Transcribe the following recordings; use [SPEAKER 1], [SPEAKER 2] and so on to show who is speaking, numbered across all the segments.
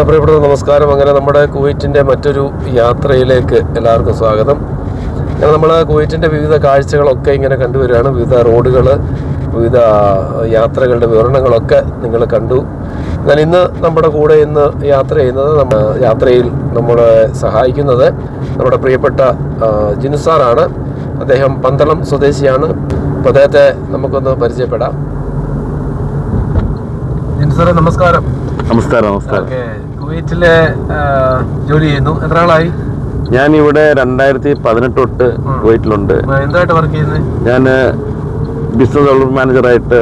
[SPEAKER 1] Hello പ്രിയപ്പെട്ട നമസ്കാരം. അങ്ങനെ നമ്മുടെ കുവൈറ്റിന്റെ മറ്റൊരു യാത്രയിലേക്ക് എല്ലാവർക്കും സ്വാഗതം. അങ്ങനെ നമ്മൾ കുവൈറ്റിന്റെ വിവിധ കാഴ്ചകളൊക്കെ ഇങ്ങനെ കണ്ടുവരികയാണ്. വിവിധ റോഡുകൾ വിവിധ യാത്രകളുടെ വിവരണങ്ങളൊക്കെ നിങ്ങൾ കണ്ടു. എന്നാൽ ഇന്ന് നമ്മുടെ കൂടെ ഇന്ന് യാത്ര ചെയ്യുന്നത് നമ്മൾ യാത്രയിൽ നമ്മളെ സഹായിക്കുന്നത് നമ്മുടെ പ്രിയപ്പെട്ട ജിനുസാറാണ് അദ്ദേഹം പന്തളം സ്വദേശിയാണ്. അപ്പോൾ അദ്ദേഹത്തെ നമുക്കൊന്ന് പരിചയപ്പെടാം. ജിനുസാറെ നമസ്കാരം.
[SPEAKER 2] നമസ്കാരം നമസ്കാരം.
[SPEAKER 1] ഓക്കെ ജോലി ചെയ്യുന്നു. എത്ര ആളായി
[SPEAKER 2] ഞാൻ ഇവിടെ രണ്ടായിരത്തി പതിനെട്ട് തൊട്ട്
[SPEAKER 1] വീട്ടിലുണ്ട് എന്തായിട്ട് വർക്ക് ചെയ്യുന്നത്
[SPEAKER 2] ഞാൻ ബിസിനസ് ഡെവലപ്മെന്റ് മാനേജറായിട്ട്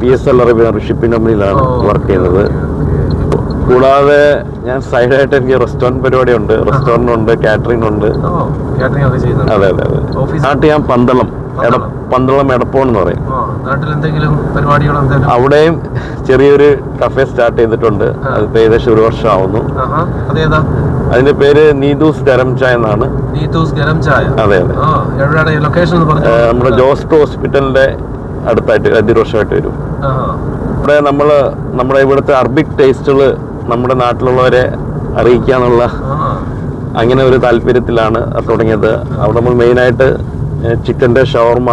[SPEAKER 2] പി എസ് എൽ ഷിപ്പിംഗ് കമ്പനിയിലാണ് വർക്ക് ചെയ്യുന്നത്. കൂടാതെ ഞാൻ സൈഡായിട്ട് എനിക്ക് റെസ്റ്റോറന്റ് റെസ്റ്റോറന്റ് ഉണ്ട് കാറ്ററിംഗ് ഉണ്ട്.
[SPEAKER 1] കാറ്ററിംഗ് ഉണ്ട്
[SPEAKER 2] അതെ അതെ അതെ. നാട്ടിൽ ഞാൻ പന്തളം. പന്തളം എടപ്പോൺ എന്ന് പറയും അവിടെയും ചെറിയൊരു കഫേ സ്റ്റാർട്ട് ചെയ്തിട്ടുണ്ട്. അതിപ്പോ ഏകദേശം ഒരു വർഷം ആവുന്നു അതിന്റെ പേര് നീതൂസ് ഗരം ചായ എന്നാണ്. അതെ അതെ. നമ്മുടെ ജോസ്കോ ഹോസ്പിറ്റലിന്റെ അടുത്തായിട്ട് അതിരോഷമായിട്ട് വരും. ഇവിടെ നമ്മൾ നമ്മുടെ ഇവിടുത്തെ അറബിക് ടേസ്റ്റുകൾ നമ്മുടെ നാട്ടിലുള്ളവരെ
[SPEAKER 1] അറിയിക്കാനുള്ള
[SPEAKER 2] അങ്ങനെ ഒരു താല്പര്യത്തിലാണ് തുടങ്ങിയത്. അവിടെ നമ്മൾ മെയിനായിട്ട് ചിക്കന്റെ ഷവർമ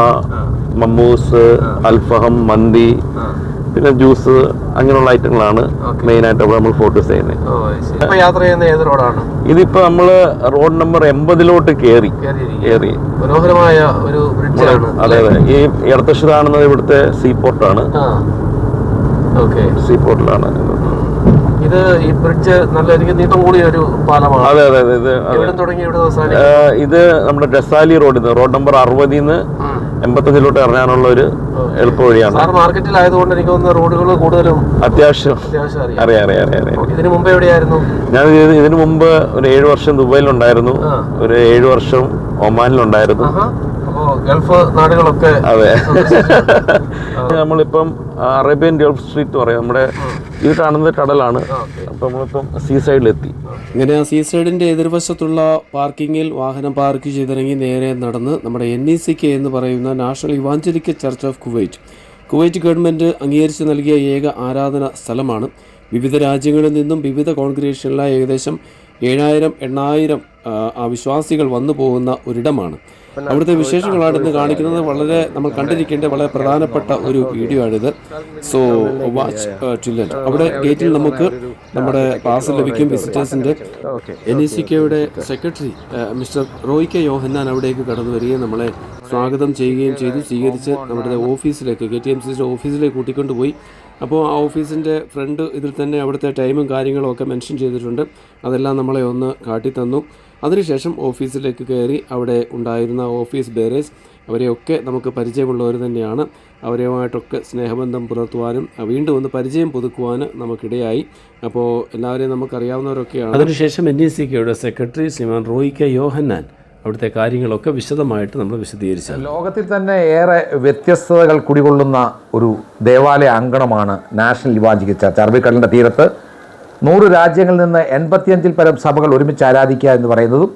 [SPEAKER 2] മമ്മൂസ് അൽഫഹം മന്തി പിന്നെ ജ്യൂസ് അങ്ങനെയുള്ള ഐറ്റങ്ങളാണ്
[SPEAKER 1] മെയിൻ
[SPEAKER 2] ആയിട്ട് അവിടെ നമ്മൾ ഫോക്കസ് ചെയ്യുന്നത്.
[SPEAKER 1] ഇതിപ്പോ നമ്മൾ യാത്ര ചെയ്യുന്ന ഏത് റോഡാണ്?
[SPEAKER 2] ഇതിപ്പോൾ നമ്മൾ റോഡ് നമ്പർ എൺപതിലോട്ട് കയറി
[SPEAKER 1] കേറി.
[SPEAKER 2] കയറി
[SPEAKER 1] മനോഹരമായ ഒരു
[SPEAKER 2] അതെ അതെ. ഈ ഇടത്തശ്ശ കാണുന്നത് ഇവിടുത്തെ സീ പോർട്ടാണ്
[SPEAKER 1] ആ ഓക്കെ
[SPEAKER 2] സീ പോർട്ടിലാണ്
[SPEAKER 1] ഇത് ഈ ബ്രിഡ്ജ് നല്ല എനിക്ക് നീട്ടം കൂടിയ ഒരു പാലമാണ്.
[SPEAKER 2] അതെ അതെ അതെ ഇത്
[SPEAKER 1] എവിടെ തുടങ്ങി എവിടെ അവസാനിക്കും
[SPEAKER 2] ഇത് നമ്മുടെ ഡെസാലി റോഡിൽ നിന്ന് റോഡ് നമ്പർ അറുപതിൽ നിന്ന്. എൺപത്തഞ്ചിലോട്ട് ഇറങ്ങാനുള്ള ഒരു എളുപ്പ വഴിയാണ്.
[SPEAKER 1] സാർ മാർക്കറ്റിലായതുകൊണ്ട് എനിക്ക് തോന്നുന്നു റോഡുകൾ കൂടുതലും
[SPEAKER 2] അത്യാവശ്യം.
[SPEAKER 1] അറിയാം.
[SPEAKER 2] അറിയാം അറിയാം
[SPEAKER 1] ഇതിനു മുമ്പ് എവിടെയായിരുന്നു?
[SPEAKER 2] ഞാൻ ഇതിനു മുമ്പ് ഒരു ഏഴ് വർഷം ദുബായിലുണ്ടായിരുന്നു. ഒരു ഏഴ് വർഷം ഒമാനിലുണ്ടായിരുന്നു.
[SPEAKER 1] ഗൾഫ് നാടുകളൊക്കെ
[SPEAKER 2] അതെ. നമ്മളിപ്പം അറേബ്യൻ ഗൾഫ് സ്ട്രീറ്റ് പറയാം. നമ്മുടെ ഈ കാണുന്നത് കടലാണ്. അപ്പം നമ്മളിപ്പം സീ സൈഡിലെത്തി
[SPEAKER 3] ഇങ്ങനെ സീ സൈഡിന്റെ എതിർവശത്തുള്ള പാർക്കിങ്ങിൽ വാഹനം പാർക്ക് ചെയ്തിറങ്ങി നേരെ നടന്ന് നമ്മുടെ എൻ ഇ സി കെ എന്ന് പറയുന്ന national evangelical church of Kuwait. Kuwait government അംഗീകരിച്ച് നൽകിയ ഏക ആരാധന സ്ഥലമാണ്. വിവിധ രാജ്യങ്ങളിൽ നിന്നും വിവിധ കോൺഗ്രേഷനിലായി ഏകദേശം ഏഴായിരം എണ്ണായിരം വിശ്വാസികൾ വന്നു പോകുന്ന ഒരിടമാണ്. അവിടുത്തെ വിശേഷങ്ങളാണ് ഇന്ന് കാണിക്കുന്നത്. വളരെ നമ്മൾ കണ്ടിരിക്കേണ്ട വളരെ പ്രധാനപ്പെട്ട ഒരു വീഡിയോ ആണിത്. സോ വാച്ച് ടില്ലൻ അവിടെ ഗേറ്റിൽ നമുക്ക് നമ്മുടെ പാസ് ലഭിക്കും വിസിറ്റേഴ്സിന്റെ എൻ ഇ സി കെയുടെ secretary mister Roy K Yohannan അവിടേക്ക് കടന്നു വരികയും നമ്മളെ സ്വാഗതം ചെയ്യുകയും ചെയ്തു. സ്വീകരിച്ച് നമ്മുടെ ഓഫീസിലേക്ക് കെ ടി എം സിയുടെ ഓഫീസിലേക്ക് കൂട്ടിക്കൊണ്ടുപോയി അപ്പോൾ ആ ഓഫീസിന്റെ ഫ്രണ്ട് ഇതിൽ തന്നെ അവിടുത്തെ ടൈമും കാര്യങ്ങളും ഒക്കെ മെൻഷൻ ചെയ്തിട്ടുണ്ട്. അതെല്ലാം നമ്മളെ ഒന്ന് കാട്ടിത്തന്നു. അതിനുശേഷം ഓഫീസിലേക്ക് കയറി അവിടെ ഉണ്ടായിരുന്ന ഓഫീസ് ബേറേഴ്സ് അവരെയൊക്കെ നമുക്ക് പരിചയമുള്ളവർ തന്നെയാണ്. അവരുമായിട്ടൊക്കെ സ്നേഹബന്ധം പുലർത്തുവാനും വീണ്ടും ഒന്ന് പരിചയം പുതുക്കുവാനും നമുക്കിടയായി. അപ്പോൾ എല്ലാവരെയും നമുക്കറിയാവുന്നവരൊക്കെയാണ്. അതിനുശേഷം എൻ ഇ സി കെയുടെ സെക്രട്ടറി ശ്രീമാൻ റോയി കെ യോഹന്നാൻ അവിടുത്തെ കാര്യങ്ങളൊക്കെ വിശദമായിട്ട് നമ്മൾ വിശദീകരിച്ചു.
[SPEAKER 4] ലോകത്തിൽ തന്നെ ഏറെ വ്യത്യസ്തതകൾ കുടികൊള്ളുന്ന ഒരു ദേവാലയ അങ്കണമാണ് നാഷണൽ ഇവാഞ്ചിക ചർച്ച് അറബിക്കടലിന്റെ തീരത്ത്. നൂറ് രാജ്യങ്ങളിൽ നിന്ന് എൺപത്തിയഞ്ചിൽ പരം സഭകൾ ഒരുമിച്ച് ആരാധിക്കുക എന്ന് പറയുന്നതും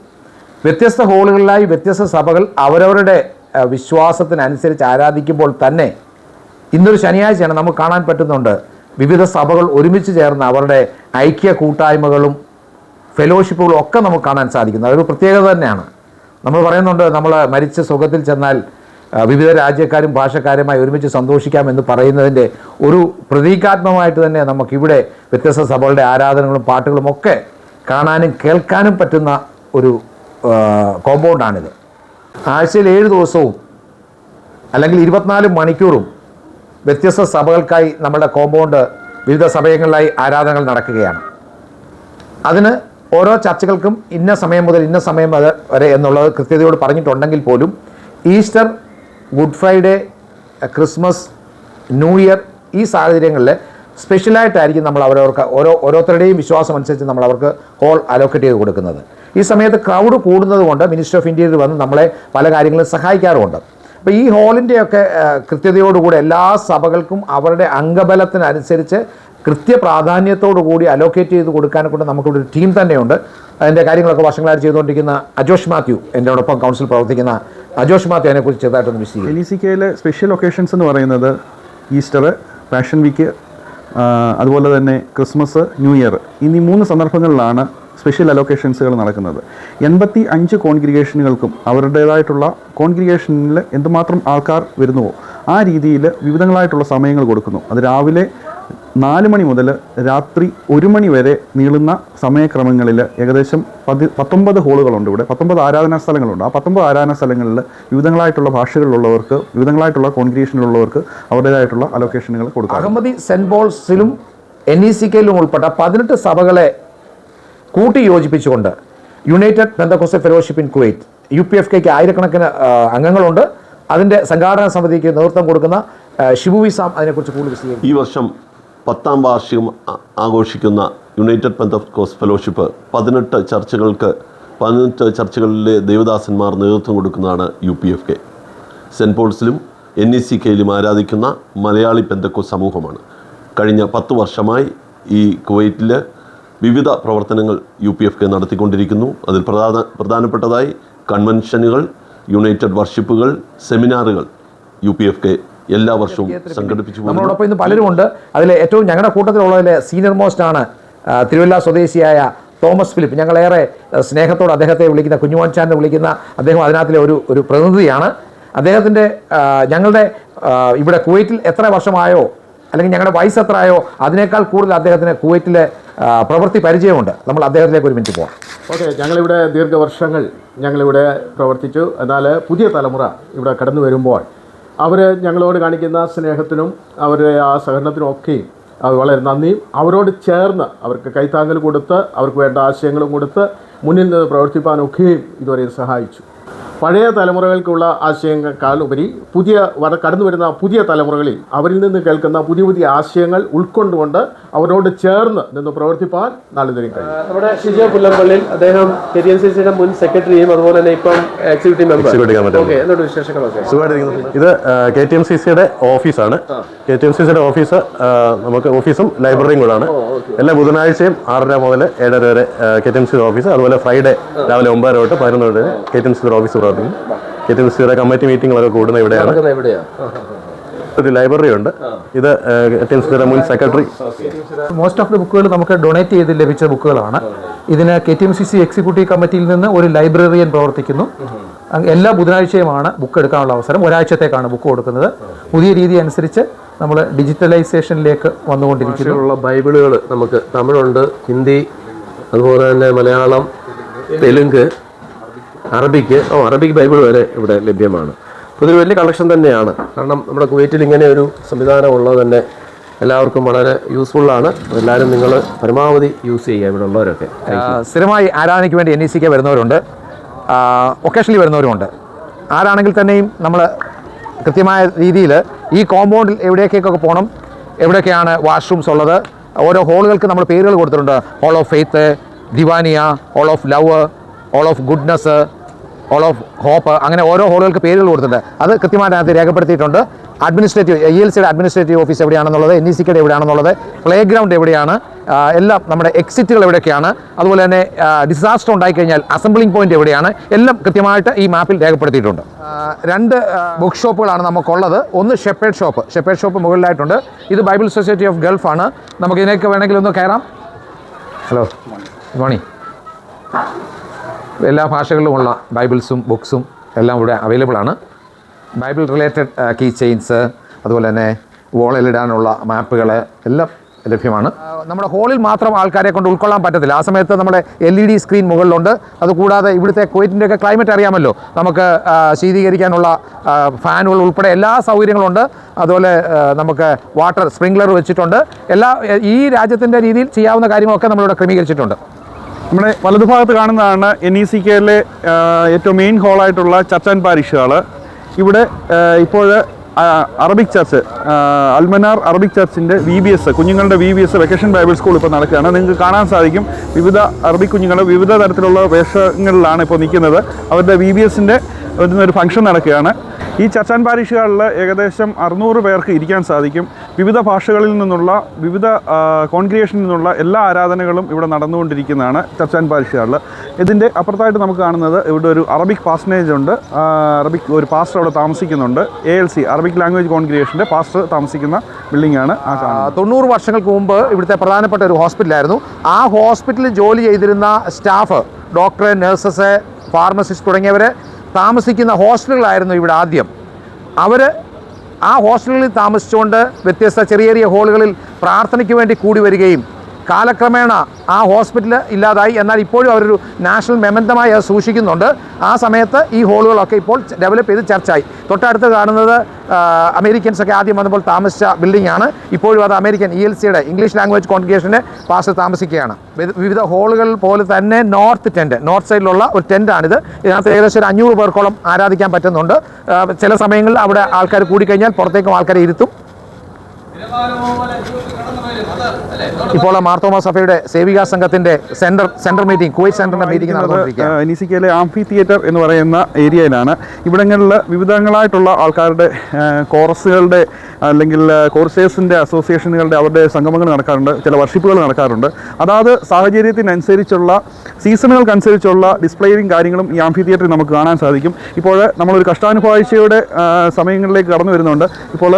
[SPEAKER 4] വ്യത്യസ്ത ഹോളുകളിലായി വ്യത്യസ്ത സഭകൾ അവരവരുടെ വിശ്വാസത്തിനനുസരിച്ച് ആരാധിക്കുമ്പോൾ തന്നെ ഇന്നൊരു ശനിയാഴ്ചയാണ് നമുക്ക് കാണാൻ പറ്റുന്നുണ്ട്. വിവിധ സഭകൾ ഒരുമിച്ച് ചേർന്ന് അവരുടെ ഐക്യ കൂട്ടായ്മകളും ഫെലോഷിപ്പുകളും ഒക്കെ നമുക്ക് കാണാൻ സാധിക്കുന്നു. അതൊരു പ്രത്യേകത തന്നെയാണ്. നമ്മൾ പറയുന്നുണ്ട് നമ്മൾ മരിച്ച സുഖത്തിൽ ചെന്നാൽ വിവിധ രാജ്യക്കാരും ഭാഷക്കാരുമായി ഒരുമിച്ച് സന്തോഷിക്കാമെന്ന് പറയുന്നതിന്റെ ഒരു പ്രതീകാത്മമായിട്ട് തന്നെ നമുക്കിവിടെ വ്യത്യസ്ത സഭകളുടെ ആരാധനകളും പാട്ടുകളും ഒക്കെ കാണാനും കേൾക്കാനും പറ്റുന്ന ഒരു കോമ്പൗണ്ടാണിത്. ആഴ്ചയിൽ ഏഴ് ദിവസവും അല്ലെങ്കിൽ ഇരുപത്തിനാല് മണിക്കൂറും വ്യത്യസ്ത സഭകൾക്കായി നമ്മുടെ കോമ്പൗണ്ട് വിവിധ സമയങ്ങളിലായി ആരാധനകൾ നടക്കുകയാണ്. അതിന് ഓരോ ചർച്ചകൾക്കും ഇന്ന സമയം മുതൽ ഇന്ന സമയം വരെ എന്നുള്ളത് കൃത്യതയോട് പറഞ്ഞിട്ടുണ്ടെങ്കിൽ പോലും Easter Good Friday Christmas New Year ഈ സാഹചര്യങ്ങളിൽ സ്പെഷ്യലായിട്ടായിരിക്കും നമ്മൾ അവരവർക്ക് ഓരോ ഓരോരുത്തരുടെയും വിശ്വാസം അനുസരിച്ച് നമ്മൾ അവർക്ക് ഹോൾ അലോക്കേറ്റ് ചെയ്ത് കൊടുക്കുന്നത്. ഈ സമയത്ത് ക്രൗഡ് കൂടുന്നത് കൊണ്ട് മിനിസ്റ്റർ ഓഫ് ഇന്ത്യയിൽ വന്ന് നമ്മളെ പല കാര്യങ്ങളും സഹായിക്കാറുമുണ്ട്. അപ്പോൾ ഈ ഹോളിന്റെയൊക്കെ കൃത്യതയോടുകൂടി എല്ലാ സഭകൾക്കും അവരുടെ അംഗബലത്തിനനുസരിച്ച് കൃത്യ പ്രാധാന്യത്തോടു കൂടി അലോക്കേറ്റ് ചെയ്ത് കൊടുക്കാനെ കൊണ്ട് നമുക്കിവിടെ ഒരു ടീം തന്നെയുണ്ട്. അതിന്റെ കാര്യങ്ങളൊക്കെ വർഷങ്ങളായിട്ട് ചെയ്തുകൊണ്ടിരിക്കുന്ന അജോഷ് മാത്യു എന്നോടൊപ്പം കൗൺസിൽ പ്രവർത്തിക്കുന്ന അജോഷ് മാത്യു അതിനെക്കുറിച്ച് ചെറുതായിട്ടൊന്ന് വിശദീകരിക്കും.
[SPEAKER 5] കെയിലെ സ്പെഷ്യൽ ഒക്കേഷൻസ് എന്ന് പറയുന്നത് ഈസ്റ്റർ ഫാഷൻ വീക്ക് അതുപോലെ തന്നെ ക്രിസ്മസ് ന്യൂ ഇയർ എന്നീ മൂന്ന് സന്ദർഭങ്ങളിലാണ് സ്പെഷ്യൽ അലോക്കേഷൻസുകൾ നടക്കുന്നത്. എൺപത്തി അഞ്ച് കോൺഗ്രിഗേഷനുകൾക്കും അവരുടേതായിട്ടുള്ള കോൺഗ്രിഗേഷനിൽ എന്തുമാത്രം ആൾക്കാർ വരുന്നുവോ ആ രീതിയിൽ വിവിധങ്ങളായിട്ടുള്ള സമയങ്ങൾ കൊടുക്കുന്നു. അത് രാവിലെ നാല് മണി മുതൽ രാത്രി ഒരു മണി വരെ നീളുന്ന സമയക്രമങ്ങളിൽ ഏകദേശം പതി പത്തൊമ്പത് ഹോളുകളുണ്ട് ഇവിടെ. പത്തൊമ്പത് ആരാധനാ സ്ഥലങ്ങളുണ്ട്. ആ പത്തൊമ്പത് ആരാധനാ സ്ഥലങ്ങളിൽ വിവിധങ്ങളായിട്ടുള്ള ഭാഷകളിലുള്ളവർക്ക് വിവിധങ്ങളായിട്ടുള്ള കോൺഗ്രിഗേഷനിലുള്ളവർക്ക് അവരുടേതായിട്ടുള്ള അലൊക്കേഷനുകൾ കൊടുക്കാം
[SPEAKER 4] അഹമ്മദി സെന്റ് പോൾസിലും എൻ ഇ സി കെയിലും ഉൾപ്പെട്ട പതിനെട്ട് സഭകളെ കൂട്ടി യോജിപ്പിച്ചുകൊണ്ട് United ബന്ധക്കോസെ fellowship in Kuwait U P F കെക്ക് ആയിരക്കണക്കിന് അംഗങ്ങളുണ്ട്. അതിന്റെ സംഘാടന സമിതിക്ക് നേതൃത്വം കൊടുക്കുന്ന ഷിബുവിസാം ഷിബു വിസാം അതിനെക്കുറിച്ച് കൂടുതൽ
[SPEAKER 6] ഈ വർഷം പത്താം വാർഷികം ആഘോഷിക്കുന്ന യുണൈറ്റഡ് പെന്തക്കോസ് ഫെലോഷിപ്പ് പതിനെട്ട് ചർച്ചകൾക്ക് പതിനെട്ട് ചർച്ചകളിലെ ദേവദാസന്മാർ നേതൃത്വം കൊടുക്കുന്നതാണ് U P F K Saint പോൾസിലും N E C കെയിലും ആരാധിക്കുന്ന മലയാളി പെന്തക്കോസ് സമൂഹമാണ്. കഴിഞ്ഞ പത്ത് വർഷമായി ഈ കുവൈറ്റിൽ വിവിധ പ്രവർത്തനങ്ങൾ യു പി എഫ് കെ നടത്തിക്കൊണ്ടിരിക്കുന്നു. അതിൽ പ്രധാന പ്രധാനപ്പെട്ടതായി കൺവെൻഷനുകൾ യുണൈറ്റഡ് വർഷിപ്പുകൾ സെമിനാറുകൾ യു പി എഫ് കെ എല്ലാ വർഷവും സംഘടിപ്പിച്ചു.
[SPEAKER 4] നമ്മളോടൊപ്പം ഇന്ന് പലരുമുണ്ട്. അതിൽ ഏറ്റവും ഞങ്ങളുടെ കൂട്ടത്തിലുള്ളതിൽ സീനിയർ മോസ്റ്റ് ആണ് തിരുവല്ല സ്വദേശിയായ തോമസ് ഫിലിപ്പ്. ഞങ്ങളേറെ സ്നേഹത്തോട് സ്നേഹത്തോടെ അദ്ദേഹത്തെ വിളിക്കുന്ന കുഞ്ഞുമോൻ ചാൻ വിളിക്കുന്ന അദ്ദേഹം അതിനകത്തിലെ ഒരു ഒരു പ്രതിനിധിയാണ്. അദ്ദേഹത്തിന്റെ ഞങ്ങളുടെ ഇവിടെ കുവൈറ്റിൽ എത്ര വർഷമായോ അല്ലെങ്കിൽ ഞങ്ങളുടെ വയസ്സ് എത്രയോ അതിനേക്കാൾ കൂടുതൽ അദ്ദേഹത്തിന് കുവൈറ്റിലെ പ്രവൃത്തി പരിചയമുണ്ട്. നമ്മൾ അദ്ദേഹത്തിലേക്ക് ഒരു മിനിറ്റ് പോകാം
[SPEAKER 7] ഓക്കെ ഞങ്ങളിവിടെ ദീർഘവർഷങ്ങൾ ഞങ്ങളിവിടെ പ്രവർത്തിച്ചു. എന്നാൽ പുതിയ തലമുറ ഇവിടെ കടന്നു വരുമ്പോൾ അവർ ഞങ്ങളോട് കാണിക്കുന്ന സ്നേഹത്തിനും അവരുടെ ആ സഹകരണത്തിനും ഒക്കെയും വളരെ നന്ദിയും അവരോട് ചേർന്ന് അവർക്ക് കൈത്താങ്ങൽ കൊടുത്ത് അവർക്ക് വേണ്ട ആശയങ്ങളും കൊടുത്ത് മുന്നിൽ നിന്ന് പ്രവർത്തിപ്പാനൊക്കെയും ഇതുവരെ സഹായിച്ചു. പഴയ തലമുറകൾക്കുള്ള ആശയങ്ങളെക്കാൾ ഉപരി പുതിയ വര കടന്നു വരുന്ന പുതിയ തലമുറകളിൽ അവരിൽ നിന്ന് കേൾക്കുന്ന പുതിയ പുതിയ ആശയങ്ങൾ ഉൾക്കൊണ്ടുകൊണ്ട് അവരോട് ചേർന്ന് നിന്ന് പ്രവർത്തിപ്പാൻ നാളെ കഴിയും.
[SPEAKER 1] നമ്മുടെ ഷിജോ പുല്ലമ്പള്ളിൽ അദ്ദേഹം കെ ടി എൻ സി സിയുടെ മുൻ സെക്രട്ടറിയും അതുപോലെ തന്നെ ഇപ്പം എക്സിക്യൂട്ടീവ് മെമ്പർ
[SPEAKER 8] സുഖമായിട്ടിരിക്കുന്നു. ഇത് കെ ടി എം സി സിയുടെ ഓഫീസാണ്. കെ ടി എം സി സിയുടെ ഓഫീസ് നമുക്ക് ഓഫീസും ലൈബ്രറിയും കൂടാണ്. എല്ലാ ബുധനാഴ്ചയും ആറര മുതൽ ഏഴര വരെ K T M C office അതുപോലെ ഫ്രൈഡേ രാവിലെ ഒമ്പതര തൊട്ട് പതിനൊന്ന് വരെ K T M C office പ്രവർത്തിക്കും കെ ടി സിയുടെ കമ്മിറ്റി മീറ്റിംഗുകളൊക്കെ കൂടുന്ന ഇവിടെയാണ്. ഒരു ലൈബ്രറി ഉണ്ട്. ഇത് കെ ടി സിയുടെ മുൻ സെക്രട്ടറി.
[SPEAKER 9] മോസ്റ്റ് ഓഫ് ദി ബുക്കുകൾ നമുക്ക് ഡൊണേറ്റ് ചെയ്ത് ലഭിച്ച ബുക്കുകളാണ്. ഇതിന് K T M C C executive കമ്മിറ്റിയിൽ നിന്ന് ഒരു ലൈബ്രറിയൻ പ്രവർത്തിക്കുന്നു. എല്ലാ ബുധനാഴ്ചയുമാണ് ബുക്ക് എടുക്കാനുള്ള അവസരം. ഒരാഴ്ചത്തേക്കാണ് ബുക്ക് കൊടുക്കുന്നത്. പുതിയ രീതി അനുസരിച്ച് നമ്മൾ ഡിജിറ്റലൈസേഷനിലേക്ക് വന്നുകൊണ്ടിരിക്കുന്നു.
[SPEAKER 1] ബൈബിളുകൾ നമുക്ക് തമിഴുണ്ട് ഹിന്ദി അതുപോലെ തന്നെ മലയാളം തെലുങ്ക് അറബിക്ക് ഓ അറബിക്ക് ബൈബിൾ വരെ ഇവിടെ ലഭ്യമാണ്. അപ്പോൾ ഇതൊരു വലിയ കളക്ഷൻ തന്നെയാണ്. കാരണം നമ്മുടെ കുവൈറ്റിൽ ഇങ്ങനെ ഒരു സംവിധാനം ഉള്ളത് തന്നെ എല്ലാവർക്കും വളരെ യൂസ്ഫുള്ളാണ് എല്ലാവരും നിങ്ങൾ പരമാവധി യൂസ് ചെയ്യുക ഇവിടെ ഉള്ളവരൊക്കെ.
[SPEAKER 4] സ്ഥിരമായി ആരാധനയ്ക്ക് വേണ്ടി എൻ ഇ സിക്ക് വരുന്നവരുണ്ട്. ഒക്കേഷനിൽ വരുന്നവരുമുണ്ട്. ആരാണെങ്കിൽ തന്നെയും നമ്മൾ കൃത്യമായ രീതിയിൽ ഈ കോമ്പൗണ്ടിൽ എവിടേക്കൊക്കെ പോകണം എവിടെയൊക്കെയാണ് വാഷ്റൂംസ് ഉള്ളത് ഓരോ ഹോളുകൾക്ക് നമ്മൾ പേരുകൾ കൊടുത്തിട്ടുണ്ട്. Hall of faith ദിവാനിയ hall of love hall of goodness hall of hope അങ്ങനെ ഓരോ ഹോളുകൾക്ക് പേരുകൾ കൊടുത്തിട്ടുണ്ട്. അത് കൃത്യമായിട്ട് അതിനകത്ത് രേഖപ്പെടുത്തിയിട്ടുണ്ട്. അഡ്മിനിസ്ട്രേറ്റീവ് ഇ എൽ സിയുടെ അഡ്മിനിസ്ട്രേറ്റീവ് ഓഫീസ് എവിടെയാണെന്നുള്ളത് എൻ ഇ സിക്കയുടെ എവിടെയാണെന്നുള്ളത് പ്ലേ ഗ്രൗണ്ട് എവിടെയാണ് എല്ലാം നമ്മുടെ എക്സിറ്റുകൾ എവിടെയൊക്കെയാണ് അതുപോലെ തന്നെ ഡിസാസ്റ്റർ ഉണ്ടായിക്കഴിഞ്ഞാൽ അസംബ്ലിംഗ് പോയിന്റ് എവിടെയാണ് എല്ലാം കൃത്യമായിട്ട് ഈ മാപ്പിൽ രേഖപ്പെടുത്തിയിട്ടുണ്ട്. രണ്ട് ബുക്ക് ഷോപ്പുകളാണ് നമുക്കുള്ളത്. ഒന്ന് ഷെപ്പേഡ് ഷോപ്പ് ഷെപ്പേഡ് ഷോപ്പ് മുകളിലായിട്ടുണ്ട്. ഇത് ബൈബിൾ സൊസൈറ്റി ഓഫ് ഗൾഫാണ് നമുക്ക് ഇതിനൊക്കെ വേണമെങ്കിൽ ഒന്ന് കയറാം. ഹലോ ഗുഡ് മോർണിംഗ് എല്ലാ ഭാഷകളിലുമുള്ള ബൈബിൾസും ബുക്സും എല്ലാം ഇവിടെ അവൈലബിൾ ആണ്. ബൈബിൾ റിലേറ്റഡ് കീ ചെയിൻസ് അതുപോലെ തന്നെ വോളിലിടാനുള്ള മാപ്പുകൾ എല്ലാം ലഭ്യമാണ്. നമ്മുടെ ഹോളിൽ മാത്രം ആൾക്കാരെ കൊണ്ട് ഉൾക്കൊള്ളാൻ പറ്റത്തില്ല. ആ സമയത്ത് നമ്മുടെ എൽ ഇ ഡി സ്ക്രീൻ മുകളിലുണ്ട്. അതുകൂടാതെ ഇവിടുത്തെ കുവൈറ്റിന്റെയൊക്കെ ക്ലൈമറ്റ് അറിയാമല്ലോ. നമുക്ക് ശീതീകരിക്കാനുള്ള ഫാനുകൾ ഉൾപ്പെടെ എല്ലാ സൗകര്യങ്ങളുണ്ട് അതുപോലെ നമുക്ക് വാട്ടർ സ്പ്രിംഗ്ലർ വെച്ചിട്ടുണ്ട്. എല്ലാ ഈ രാജ്യത്തിന്റെ രീതിയിൽ ചെയ്യാവുന്ന കാര്യങ്ങളൊക്കെ നമ്മളിവിടെ ക്രമീകരിച്ചിട്ടുണ്ട്.
[SPEAKER 5] നമ്മുടെ വലതുഭാഗത്ത് കാണുന്നതാണ് എൻ ഇ സി കെയിലെ ഏറ്റവും മെയിൻ ഹോളായിട്ടുള്ള ചർച്ച് ആൻഡ് പാരിഷ് ഹാൾ. ഇവിടെ ഇപ്പോൾ അറബിക് ചർച്ച് അൽമനാർ അറബിക് ചർച്ചിന്റെ വി ബി എസ് കുഞ്ഞുങ്ങളുടെ V B S vacation Bible school ഇപ്പോൾ നടക്കുകയാണ്. നിങ്ങൾക്ക് കാണാൻ സാധിക്കും വിവിധ അറബിക് കുഞ്ഞുങ്ങൾ വിവിധ തരത്തിലുള്ള വേഷങ്ങളിലാണ് ഇപ്പോൾ നിൽക്കുന്നത്. അവരുടെ വി ബി എസിന്റെ ഒരു ഫംഗ്ഷൻ നടക്കുകയാണ്. ഈ ചർച്ചാൻ പാരിഷുകളിൽ ഏകദേശം അറുന്നൂറ് പേർക്ക് ഇരിക്കാൻ സാധിക്കും. വിവിധ ഭാഷകളിൽ നിന്നുള്ള വിവിധ കോൺഗ്രിയേഷനിൽ നിന്നുള്ള എല്ലാ ആരാധനകളും ഇവിടെ നടന്നുകൊണ്ടിരിക്കുന്നതാണ് ചർച്ചാൻ പാരിഷുകളിൽ ഇതിന്റെ അപ്പുറത്തായിട്ട് നമുക്ക് കാണുന്നത് ഇവിടെ ഒരു അറബിക് പാസ്റ്റനേജ് ഉണ്ട്. അറബിക് ഒരു പാസ്റ്റർ അവിടെ താമസിക്കുന്നുണ്ട്. A L C Arabic language കോൺഗ്രിയേഷന്റെ pastor താമസിക്കുന്ന ബിൽഡിംഗാണ് ആണ്
[SPEAKER 4] ആ,
[SPEAKER 5] കാണുന്നത്.
[SPEAKER 4] തൊണ്ണൂറ് വർഷങ്ങൾക്ക് മുമ്പ് ഇവിടുത്തെ പ്രധാനപ്പെട്ട ഒരു ഹോസ്പിറ്റലായിരുന്നു. ആ ഹോസ്പിറ്റലിൽ ജോലി ചെയ്തിരുന്ന സ്റ്റാഫ് ഡോക്ടർ നഴ്സസ് ഫാർമസിസ്റ്റ് തുടങ്ങിയവർ താമസിക്കുന്ന ഹോസ്റ്റലുകളായിരുന്നു ഇവിടെ ആദ്യം. അവർ ആ ഹോസ്റ്റലുകളിൽ താമസിച്ചുകൊണ്ട് വ്യത്യസ്ത ചെറിയ ചെറിയ ഹോളുകളിൽ പ്രാർത്ഥനയ്ക്ക് വേണ്ടി കൂടി വരികയും കാലക്രമേണ ആ ഹോസ്പിറ്റൽ ഇല്ലാതായി. എന്നാൽ ഇപ്പോഴും അവരൊരു നാഷണൽ മെമന്തമായി അത് സൂക്ഷിക്കുന്നുണ്ട്. ആ സമയത്ത് ഈ ഹോളുകളൊക്കെ ഇപ്പോൾ ഡെവലപ്പ് ചെയ്ത് ചർച്ചയായി. തൊട്ടടുത്ത് കാണുന്നത് അമേരിക്കൻസൊക്കെ ആദ്യം വന്നപ്പോൾ താമസിച്ച ബിൽഡിംഗ് ആണ് ഇപ്പോഴും അത് അമേരിക്കൻ ഇ എൽ സിയുടെ ഇംഗ്ലീഷ് ലാംഗ്വേജ് കോൺഗ്രിഗേഷന്റെ പാസ് താമസിക്കുകയാണ്. വിവിധ ഹോളുകൾ പോലെ തന്നെ നോർത്ത് ടെന്റ് നോർത്ത് സൈഡിലുള്ള ഒരു ടെന്റാണിത്. ഇതിനകത്ത് ഏകദേശം ഒരു അഞ്ഞൂറ് പേർക്കോളം ആരാധിക്കാൻ പറ്റുന്നുണ്ട്. ചില സമയങ്ങളിൽ അവിടെ ആൾക്കാർ കൂടിക്കഴിഞ്ഞാൽ പുറത്തേക്കും ആൾക്കാരെ ഇരുത്തും. ഇപ്പോൾ മാർത്തോമ സഭയുടെ സേവികാ സംഘത്തിന്റെ സെന്റർ സെന്റർ മീറ്റിംഗ് കുവൈറ്റ് സെന്ററിന്റെ മീറ്റിംഗ് നടന്നുകൊണ്ടിരിക്കുകയാണ്.
[SPEAKER 5] നിസിക്കയിലെ ആംഫി തിയേറ്റർ എന്ന് പറയുന്ന ഏരിയയിലാണ്. ഇവിടങ്ങളിൽ വിവിധങ്ങളായിട്ടുള്ള ആൾക്കാരുടെ കോറസുകളുടെ അല്ലെങ്കിൽ കോർസേഴ്സിന്റെ അസോസിയേഷനുകളുടെ അവരുടെ സംഗമങ്ങൾ നടക്കാറുണ്ട് ചില വർഷിപ്പുകൾ നടക്കാറുണ്ട്. അതാത് സാഹചര്യത്തിനനുസരിച്ചുള്ള സീസണുകൾക്കനുസരിച്ചുള്ള ഡിസ്പ്ലേയും കാര്യങ്ങളും ഈ ആംഫി തിയേറ്ററിൽ നമുക്ക് കാണാൻ സാധിക്കും. ഇപ്പോൾ നമ്മളൊരു കഷ്ടാനുഭവാഴ്ചയുടെ സമയങ്ങളിലേക്ക് കടന്നു വരുന്നുണ്ട്. ഇപ്പോൾ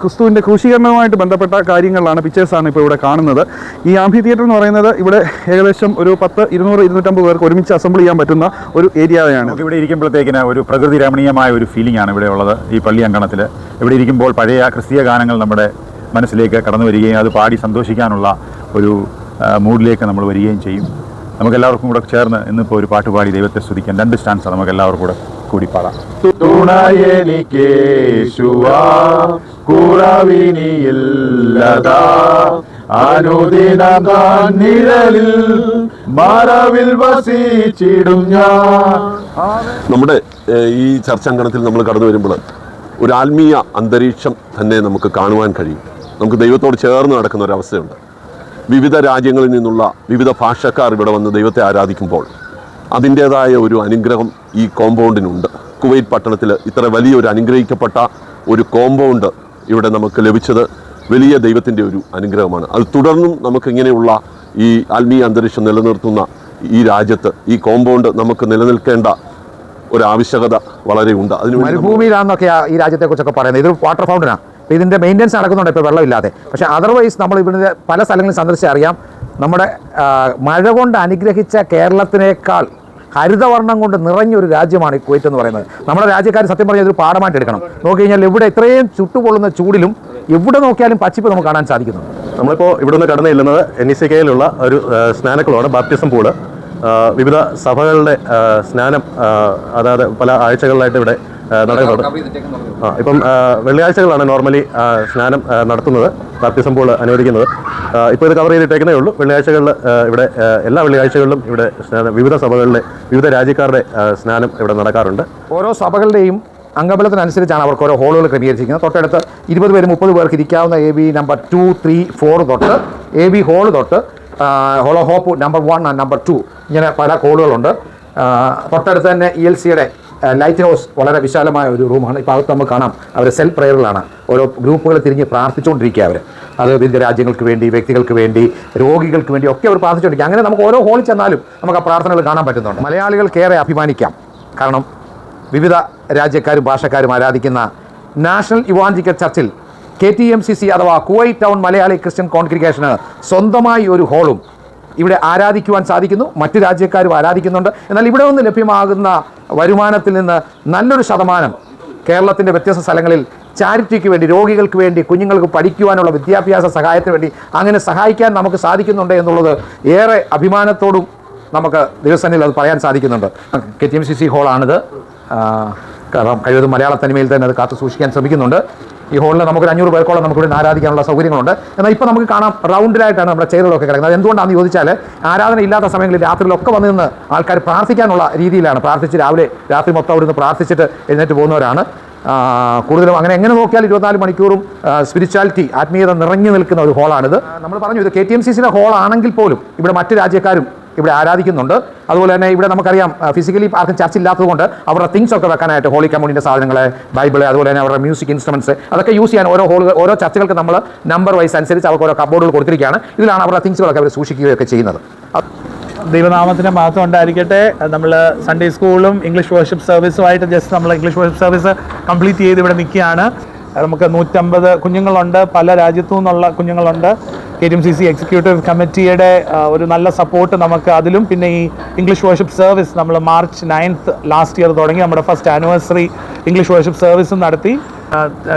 [SPEAKER 5] ക്രിസ്തുവിന്റെ ക്രൂശീകരണവുമായിട്ട് ബന്ധപ്പെട്ട കാര്യങ്ങളിലാണ് പിക്ചേഴ്സാണ് ഇപ്പോൾ ഇവിടെ കാണുന്നത്. ഈ ആംഫി തിയേറ്റർ എന്ന് പറയുന്നത് ഇവിടെ ഏകദേശം ഒരു പത്ത് ഇരുന്നൂറ് ഇരുന്നൂറ്റമ്പത് പേർക്ക് ഒരുമിച്ച് അസംബിൾ ചെയ്യാൻ പറ്റുന്ന ഒരു ഏരിയയാണ്.
[SPEAKER 10] ഇവിടെ ഇരിക്കുമ്പോഴത്തേക്കിന് ഒരു പ്രകൃതി രമണീയമായ ഒരു ഫീലിംഗ് ആണ് ഇവിടെ ഉള്ളത് ഈ പള്ളി അങ്കണത്തിൽ ഇവിടെ ഇരിക്കുമ്പോൾ പഴയ ക്രിസ്തീയ ഗാനങ്ങൾ നമ്മുടെ മനസ്സിലേക്ക് കടന്നു വരികയും അത് പാടി സന്തോഷിക്കാനുള്ള ഒരു മൂഡിലേക്ക് നമ്മൾ വരികയും ചെയ്യും. നമുക്ക് എല്ലാവർക്കും കൂടെ ചേർന്ന് ഇന്നിപ്പോൾ ഒരു പാട്ട് പാടി ദൈവത്തെ സ്തുതിക്കാൻ രണ്ട് സ്റ്റാൻസ് നമുക്ക് എല്ലാവർക്കും കൂടെ കൂടി പാടാം.
[SPEAKER 5] നിഴലിൽ മറവിൽ വസിച്ചിടും ഞാൻ.
[SPEAKER 6] നമ്മുടെ ഈ ചർച്ചാങ്കണത്തിൽ നമ്മൾ കടന്നു വരുമ്പോൾ ഒരു ആത്മീയ അന്തരീക്ഷം തന്നെ നമുക്ക് കാണുവാൻ കഴിയും. നമുക്ക് ദൈവത്തോട് ചേർന്ന് നടക്കുന്ന ഒരു അവസ്ഥയുണ്ട്. വിവിധ രാജ്യങ്ങളിൽ നിന്നുള്ള വിവിധ ഭാഷക്കാർ ഇവിടെ വന്ന് ദൈവത്തെ ആരാധിക്കുമ്പോൾ അതിന്റേതായ ഒരു അനുഗ്രഹം ഈ കോമ്പൗണ്ടിനുണ്ട്. കുവൈറ്റ് പട്ടണത്തിൽ ഇത്ര വലിയൊരു അനുഗ്രഹിക്കപ്പെട്ട ഒരു കോമ്പൗണ്ട് ഇവിടെ നമുക്ക് ലഭിച്ചത് വലിയ ദൈവത്തിന്റെ ഒരു അനുഗ്രഹമാണ്. അത് തുടർന്നും നമുക്ക് ഇങ്ങനെയുള്ള ഈ ആത്മീയ അന്തരീക്ഷം നിലനിർത്തുന്ന ഈ രാജ്യത്ത് ഈ കോമ്പൗണ്ട് നമുക്ക് നിലനിൽക്കേണ്ട ഒരു ആവശ്യകത വളരെ ഉണ്ട്. അതിന്
[SPEAKER 4] മരുഭൂമിയിലാണെന്നൊക്കെ ഈ രാജ്യത്തെ കുറിച്ചൊക്കെ പറയുന്നത്. ഇതൊരു വാട്ടർ ഫൗണ്ടനാണ് അപ്പോൾ ഇതിന്റെ മെയിന്റെനൻസ് നടക്കുന്നുണ്ട്. ഇപ്പോൾ വെള്ളമില്ലാതെ. പക്ഷേ അതർവൈസ് നമ്മൾ ഇവിടുത്തെ പല സ്ഥലങ്ങളിൽ സന്ദർശിച്ചറിയാം. നമ്മുടെ മഴ കൊണ്ട് അനുഗ്രഹിച്ച കേരളത്തിനേക്കാൾ ഹരിതവർണം കൊണ്ട് നിറഞ്ഞൊരു രാജ്യമാണ് ഈ കുവൈറ്റ് എന്ന് പറയുന്നത്. നമ്മുടെ രാജ്യക്കാർ സത്യം പറഞ്ഞാൽ ഇതൊരു പാഠമായിട്ട് എടുക്കണം. നോക്കി കഴിഞ്ഞാൽ ഇവിടെ ഇത്രയും ചുട്ടുപൊള്ളുന്ന ചൂടിലും എവിടെ നോക്കിയാലും പച്ചപ്പ് നമുക്ക് കാണാൻ സാധിക്കുന്നു.
[SPEAKER 8] നമ്മളിപ്പോൾ ഇവിടെ നിന്ന് കടന്നു ചെല്ലുന്നത് എൻ ഇ സി കെയിലുള്ള ഒരു സ്നാനക്കുളമാണ് ബാപ്റ്റിസം പൂൾ. വിവിധ സഭകളുടെ സ്നാനം അതായത് പല ആഴ്ചകളിലായിട്ട് ഇവിടെ ആ, നടക്കുന്നുണ്ട് ആ ഇപ്പം വെള്ളിയാഴ്ചകളാണ് നോർമലി സ്നാനം നടത്തുന്നത്. ബാപ്റ്റിസം പൂൾ അനുവദിക്കുന്നത്. ഇപ്പോൾ ഇത് കവർ ചെയ്തിട്ടേക്കുന്നേ ഉള്ളൂ. വെള്ളിയാഴ്ചകളിൽ ഇവിടെ എല്ലാ വെള്ളിയാഴ്ചകളിലും ഇവിടെ സ്നാനം വിവിധ സഭകളിലെ വിവിധ രാജ്യക്കാരുടെ സ്നാനം ഇവിടെ നടക്കാറുണ്ട്.
[SPEAKER 4] ഓരോ സഭകളുടെയും അംഗബലത്തിനനുസരിച്ചാണ് അവർക്ക് ഓരോ ഹോളുകൾ ക്രമീകരിച്ചിരിക്കുന്നത്. തൊട്ടടുത്ത് ഇരുപത് പേര് മുപ്പത് പേർക്ക് ഇരിക്കാവുന്ന A B number two three four തൊട്ട് എ ബി ഹോൾ തൊട്ട് hollow hope number one and number two ഇങ്ങനെ പല ഹോളുകളുണ്ട് തൊട്ടടുത്ത് തന്നെ ഇ എൽ സിയുടെ ലൈറ്റ് ഹൗസ് വളരെ വിശാലമായ ഒരു റൂമാണ് ഇപ്പോൾ അകത്ത് നമുക്ക് കാണാം. അവർ സെൽ പ്രയറിലാണ് ഓരോ ഗ്രൂപ്പുകൾ തിരിഞ്ഞ് പ്രാർത്ഥിച്ചുകൊണ്ടിരിക്കുക അവർ അത് വിവിധ രാജ്യങ്ങൾക്ക് വേണ്ടി വ്യക്തികൾക്ക് വേണ്ടി രോഗികൾക്ക് വേണ്ടി ഒക്കെ അവർ പ്രാർത്ഥിച്ചുകൊണ്ടിരിക്കുക. അങ്ങനെ നമുക്ക് ഓരോ ഹോളിൽ ചെന്നാലും നമുക്ക് ആ പ്രാർത്ഥനകൾ കാണാൻ പറ്റുന്നുണ്ട്. മലയാളികൾക്കേറെ അഭിമാനിക്കാം. കാരണം വിവിധ രാജ്യക്കാരും ഭാഷക്കാരും ആരാധിക്കുന്ന നാഷണൽ ഇവാഞ്ചിക്കൽ ചർച്ചിൽ K T M C C അഥവാ കുവൈറ്റ് ടൗൺ മലയാളി ക്രിസ്ത്യൻ കോൺഗ്രിഗേഷന് സ്വന്തമായി ഒരു ഹോളും ഇവിടെ ആരാധിക്കുവാൻ സാധിക്കുന്നു. മറ്റ് രാജ്യക്കാരും ആരാധിക്കുന്നുണ്ട്. എന്നാൽ ഇവിടെ നിന്ന് ലഭ്യമാകുന്ന വരുമാനത്തിൽ നിന്ന് നല്ലൊരു ശതമാനം കേരളത്തിന്റെ വ്യത്യസ്ത സ്ഥലങ്ങളിൽ ചാരിറ്റിക്ക് വേണ്ടി രോഗികൾക്ക് വേണ്ടി കുഞ്ഞുങ്ങൾക്ക് പഠിക്കുവാനുള്ള വിദ്യാഭ്യാസ സഹായത്തിന് വേണ്ടി അങ്ങനെ സഹായിക്കാൻ നമുക്ക് സാധിക്കുന്നുണ്ട് എന്നുള്ളത് ഏറെ അഭിമാനത്തോടും നമുക്ക് ദിവസങ്ങളിൽ അത് പറയാൻ സാധിക്കുന്നുണ്ട്. K T M C C ഹോളാണിത്. കാരണം കഴിവതും മലയാള തനിമയിൽ തന്നെ അത് കാത്തു സൂക്ഷിക്കാൻ ശ്രമിക്കുന്നുണ്ട്. ഈ ഹോളിൽ നമുക്കൊരു അഞ്ഞൂറ് പേർക്കോളം നമുക്ക് ഇവിടെ ആരാധിക്കാനുള്ള സൗകര്യങ്ങളുണ്ട്. എന്നാൽ ഇപ്പോൾ നമുക്ക് കാണാം റൗണ്ടിലായിട്ടാണ് നമ്മുടെ ചെയറുകളൊക്കെ കിടക്കുന്നത്. അത് എന്തുകൊണ്ടാണെന്ന് ചോദിച്ചാൽ ആരാധന ഇല്ലാത്ത സമയങ്ങളിൽ രാത്രിയിലൊക്കെ വന്ന് നിന്ന് ആൾക്കാർ പ്രാർത്ഥിക്കാനുള്ള രീതിയിലാണ് പ്രാർത്ഥിച്ച് രാവിലെ രാത്രി മൊത്തം അവിടെ പ്രാർത്ഥിച്ചിട്ട് എഴുന്നേറ്റ് പോകുന്നവരാണ്. കൂടുതലും അങ്ങനെ എങ്ങനെ നോക്കിയാൽ ഇരുപത്തിനാല് മണിക്കൂറും സ്പിരിച്വാലിറ്റി ആത്മീയത നിറഞ്ഞു നിൽക്കുന്ന ഒരു ഹോളാണിത്. നമ്മൾ പറഞ്ഞു ഇത് കെ ടി എം സി സിയുടെ ഹോളാണെങ്കിൽ പോലും ഇവിടെ മറ്റ് രാജ്യക്കാരും ഇവിടെ ആരാധിക്കുന്നുണ്ട്. അതുപോലെ തന്നെ ഇവിടെ നമുക്കറിയാം ഫിസിക്കലി ആർക്കും ചർച്ച ഇല്ലാത്തതുകൊണ്ട് അവരുടെ തിങ്സ് ഒക്കെ വെക്കാനായിട്ട് ഹോളി കമ്മ്യൂണിന്റെ സാധനങ്ങൾ ബൈബിൾ അതുപോലെ തന്നെ അവരുടെ മ്യൂസിക് ഇൻസ്ട്രുമെന്റ്സ് അതൊക്കെ യൂസ് ചെയ്യാൻ ഓരോ ഹോളുകൾ ഓരോ ചർച്ചകൾക്ക് നമ്മൾ നമ്പർ വൈസ് അനുസരിച്ച് അവർക്ക് ഓരോ കബോർഡുകൾ കൊടുത്തിരിക്കുകയാണ്. ഇതിലാണ് അവരുടെ തിങ്സുകളൊക്കെ അവർ സൂക്ഷിക്കുകയൊക്കെ ചെയ്യുന്നത്.
[SPEAKER 11] ദൈവനാമത്തിന്റെ മഹത്വം ഉണ്ടായിരിക്കട്ടെ. നമ്മൾ സൺഡേ സ്കൂളും ഇംഗ്ലീഷ് വർഷിപ്പ് സർവീസുമായിട്ട് ജസ്റ്റ് നമ്മൾ ഇംഗ്ലീഷ് വർഷിപ്പ് സർവീസ് കംപ്ലീറ്റ് ചെയ്ത് ഇവിടെ നിൽക്കുകയാണ്. നമുക്ക് നൂറ്റമ്പത് കുഞ്ഞുങ്ങളുണ്ട് പല രാജ്യത്തു നിന്നുള്ള കുഞ്ഞുങ്ങളുണ്ട്. K T M C C executive കമ്മിറ്റിയുടെ ഒരു നല്ല സപ്പോർട്ട് നമുക്ക് അതിലും. പിന്നെ ഈ ഇംഗ്ലീഷ് വർഷിപ്പ് സർവീസ് നമ്മൾ മാർച്ച് നയൻത്ത് ലാസ്റ്റ് ഇയർ തുടങ്ങി. നമ്മുടെ ഫസ്റ്റ് ആനിവേഴ്സറി ഇംഗ്ലീഷ് വർഷിപ്പ് സർവീസും നടത്തി.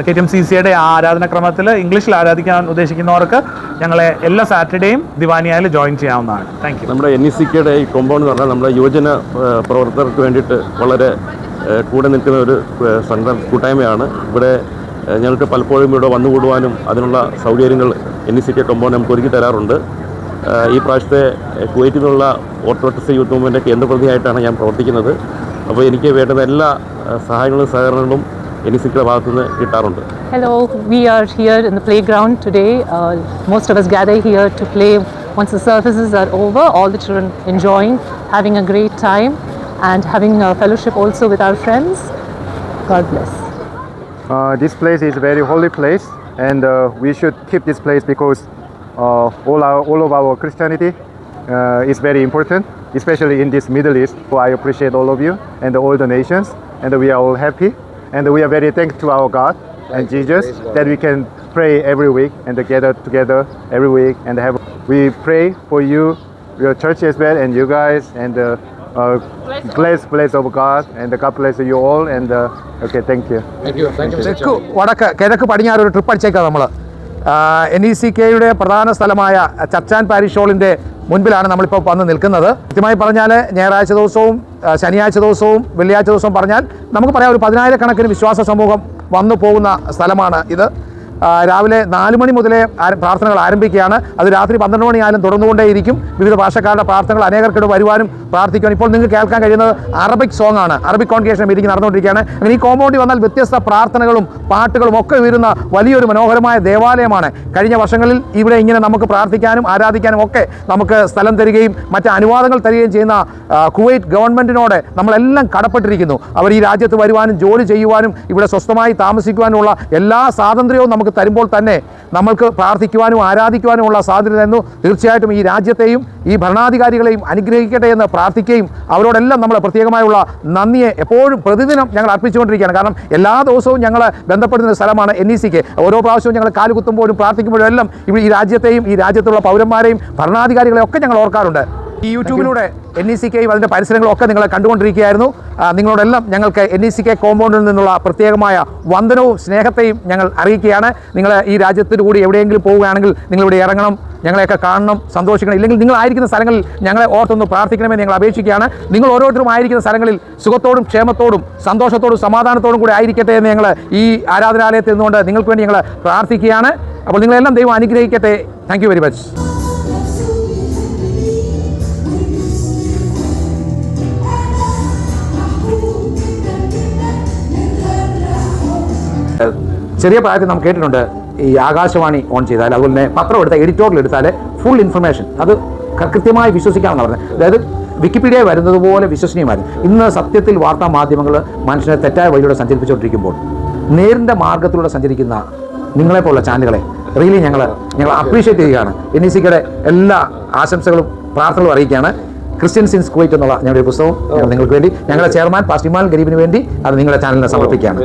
[SPEAKER 11] കെ ടി എം സി സിയുടെ ആ ആരാധനക്രമത്തിൽ ഇംഗ്ലീഷിൽ ആരാധിക്കാൻ ഉദ്ദേശിക്കുന്നവർക്ക് ഞങ്ങളെ എല്ലാ സാറ്റർഡേയും ദിവാനിയായിൽ ജോയിൻ ചെയ്യാവുന്നതാണ്. താങ്ക് യു
[SPEAKER 2] നമ്മുടെ എൻ ഇ സിക്കയുടെ ഈ കോമ്പൗണ്ട് എന്ന് പറഞ്ഞാൽ നമ്മുടെ യുവജന പ്രവർത്തകർക്ക് വേണ്ടിയിട്ട് വളരെ കൂടെ നിൽക്കുന്ന ഒരു സംഘം കൂട്ടായ്മയാണ്. ഇവിടെ ഞങ്ങൾക്ക് പലപ്പോഴും ഇവിടെ വന്നുകൂടുവാനും അതിനുള്ള സൗകര്യങ്ങൾ N E C K compound നമുക്ക് ഒരുക്കി തരാറുണ്ട് ഈ പ്രാവശ്യത്തെ കുവൈറ്റിൽ നിന്നുള്ള ഓർത്തഡോക്സ് യൂത്ത് മൂവ്മെന്റ് കേന്ദ്രപ്രതിയായിട്ടാണ് ഞാൻ പ്രവർത്തിക്കുന്നത് അപ്പോൾ എനിക്ക് വേണ്ടുന്ന എല്ലാ സഹായങ്ങളും സഹകരണങ്ങളും കിട്ടാറുണ്ട്
[SPEAKER 12] Hello, we are here in the playground today. Uh, most of us gather here to play once the services are over. All the children enjoying, having a great time, and having a fellowship also with our friends. God bless.
[SPEAKER 13] Uh, this place is a very holy place, and uh, we should keep this place because uh, all, our, all of our Christianity uh, is very important, especially in this Middle East. So I appreciate all of you and all the nations, and we are all happy, and we are very thankful to our God and Jesus that we can pray every week and gather together every week and have. We pray for you, your church as well, and you guys, and uh, bless, bless of God, and God bless you all. And uh, okay, thank you. Thank you.
[SPEAKER 4] തെക്ക് വടക്ക് കിഴക്ക് പടിഞ്ഞാറ് ഒരു trip അടിച്ചേക്കാം നമ്മൾ N E C കെയുടെ പ്രധാന സ്ഥലമായ ചർച്ചാൻ parish ഹോളിന്റെ മുൻപിലാണ് നമ്മളിപ്പോൾ വന്ന് നിൽക്കുന്നത് കൃത്യമായി പറഞ്ഞാൽ ഞായറാഴ്ച ദിവസവും ശനിയാഴ്ച ദിവസവും വെള്ളിയാഴ്ച ദിവസവും പറഞ്ഞാൽ നമുക്ക് പറയാം ഒരു പതിനായിരക്കണക്കിന് വിശ്വാസ സമൂഹം വന്നു പോകുന്ന സ്ഥലമാണ് ഇത് രാവിലെ നാല് മണി മുതലേ പ്രാർത്ഥനകൾ ആരംഭിക്കുകയാണ്. അത് രാത്രി പന്ത്രണ്ട് മണിയായാലും തുടർന്നുകൊണ്ടേയിരിക്കും. വിവിധ ഭാഷക്കാരുടെ പ്രാർത്ഥനകൾ അനേകർക്കിടെ വരുവാനും പ്രാർത്ഥിക്കുവാൻ ഇപ്പോൾ നിങ്ങൾക്ക് കേൾക്കാൻ കഴിയുന്നത് അറബിക് സോങ് ആണ്. അറബിക് കോൺഗ്രേഷൻ മീറ്റിംഗ് നടന്നുകൊണ്ടിരിക്കുകയാണ്. അങ്ങനെ ഈ കോമ്പൗണ്ടിൽ വന്നാൽ വ്യത്യസ്ത പ്രാർത്ഥനകളും പാട്ടുകളും ഒക്കെ ഉയരുന്ന വലിയൊരു മനോഹരമായ ദേവാലയമാണ്. കഴിഞ്ഞ വർഷങ്ങളിൽ ഇവിടെ ഇങ്ങനെ നമുക്ക് പ്രാർത്ഥിക്കാനും ആരാധിക്കാനും ഒക്കെ നമുക്ക് സ്ഥലം തരികയും മറ്റ് അനുവാദങ്ങൾ തരികയും ചെയ്യുന്ന കുവൈറ്റ് ഗവൺമെന്റിനോട് നമ്മളെല്ലാം കടപ്പെട്ടിരിക്കുന്നു. അവർ ഈ രാജ്യത്ത് വരുവാനും ജോലി ചെയ്യുവാനും ഇവിടെ സ്വസ്ഥമായി താമസിക്കുവാനുള്ള എല്ലാ സ്വാതന്ത്ര്യവും നമുക്ക് തരുമ്പോൾ തന്നെ നമ്മൾക്ക് പ്രാർത്ഥിക്കുവാനും ആരാധിക്കുവാനുമുള്ള സാധ്യത തന്നു. തീർച്ചയായിട്ടും ഈ രാജ്യത്തെയും ഈ ഭരണാധികാരികളെയും അനുഗ്രഹിക്കട്ടെ എന്ന് പ്രാർത്ഥിക്കുകയും അവരോടെല്ലാം നമ്മൾ പ്രത്യേകമായുള്ള നന്ദിയെ എപ്പോഴും പ്രതിദിനം ഞങ്ങൾ അർപ്പിച്ചുകൊണ്ടിരിക്കുകയാണ്. കാരണം എല്ലാ ദിവസവും ഞങ്ങൾ ബന്ധപ്പെടുന്ന സ്ഥലമാണ് എൻ ഇ സിക്ക്. ഓരോ പ്രാവശ്യവും ഞങ്ങൾ കാലുകുത്തുമ്പോഴും പ്രാർത്ഥിക്കുമ്പോഴും എല്ലാം ഈ രാജ്യത്തെയും ഈ രാജ്യത്തുള്ള പൗരന്മാരെയും ഭരണാധികാരികളെയും ഒക്കെ ഞങ്ങൾ ഓർക്കാറുണ്ട്. ഈ യൂട്യൂബിലൂടെ എൻ ഇ സി കെയും അതിന്റെ പരിസരങ്ങളൊക്കെ നിങ്ങളെ കണ്ടുകൊണ്ടിരിക്കുകയായിരുന്നു. നിങ്ങളോടെല്ലാം ഞങ്ങൾക്ക് എൻ ഇ സി കെ കോമ്പൗണ്ടിൽ നിന്നുള്ള പ്രത്യേകമായ വന്ദനവും സ്നേഹത്തെയും ഞങ്ങൾ അറിയിക്കുകയാണ്. നിങ്ങൾ ഈ രാജ്യത്തിന് കൂടി എവിടെയെങ്കിലും പോവുകയാണെങ്കിൽ നിങ്ങളിവിടെ ഇറങ്ങണം ഞങ്ങളെയൊക്കെ കാണണം സന്തോഷിക്കണം. ഇല്ലെങ്കിൽ നിങ്ങളായിരിക്കുന്ന സ്ഥലങ്ങളിൽ ഞങ്ങളെ ഓർത്തൊന്ന് പ്രാർത്ഥിക്കണമെന്ന് ഞങ്ങൾ അപേക്ഷിക്കുകയാണ്. നിങ്ങൾ ഓരോരുത്തരും ആയിരിക്കുന്ന സ്ഥലങ്ങളിൽ സുഖത്തോടും ക്ഷേമത്തോടും സന്തോഷത്തോടും സമാധാനത്തോടും കൂടി ആയിരിക്കട്ടെ എന്ന് ഞങ്ങൾ ഈ ആരാധനാലയത്തിൽ നിന്നുകൊണ്ട് നിങ്ങൾക്ക് വേണ്ടി ഞങ്ങൾ പ്രാർത്ഥിക്കുകയാണ്. അപ്പോൾ നിങ്ങളെല്ലാം ദൈവം അനുഗ്രഹിക്കട്ടെ. താങ്ക് വെരി മച്ച് ചെറിയ പ്രായത്തിൽ നാം കേട്ടിട്ടുണ്ട് ഈ ആകാശവാണി ഓൺ ചെയ്താൽ അതുപോലെ തന്നെ പത്രം എടുത്താൽ എഡിറ്റോറിയൽ എടുത്താൽ ഫുൾ ഇൻഫർമേഷൻ അത് കൃത്യമായി വിശ്വസിക്കാമെന്ന് പറഞ്ഞത്. അതായത് വിക്കിപീഡിയ വരുന്നത് പോലെ വിശ്വസനീയമായിരുന്നു. ഇന്ന് സത്യത്തിൽ വാർത്താ മാധ്യമങ്ങൾ മനുഷ്യനെ തെറ്റായ വഴിയിലൂടെ സഞ്ചരിപ്പിച്ചുകൊണ്ടിരിക്കുമ്പോൾ നേരിന്റെ മാർഗത്തിലൂടെ സഞ്ചരിക്കുന്ന നിങ്ങളെപ്പോലുള്ള ചാനലുകളെ റിയലി ഞങ്ങൾ ഞങ്ങൾ അപ്രീഷിയേറ്റ് ചെയ്യുകയാണ്. എൻ ഇ സിക്കയുടെ എല്ലാ ആശംസകളും പ്രാർത്ഥനകളും അറിയിക്കുകയാണ്. ക്രിസ്ത്യൻസ് ഇൻ കുവൈറ്റ് എന്നുള്ള ഞങ്ങളുടെ പുസ്തകം ഞങ്ങൾ നിങ്ങൾക്ക് വേണ്ടി ഞങ്ങളുടെ ചെയർമാൻ പാസ്റ്റിമാൻ ഗരീബിന് വേണ്ടി അത് നിങ്ങളുടെ ചാനലിനെ സമർപ്പിക്കുകയാണ്.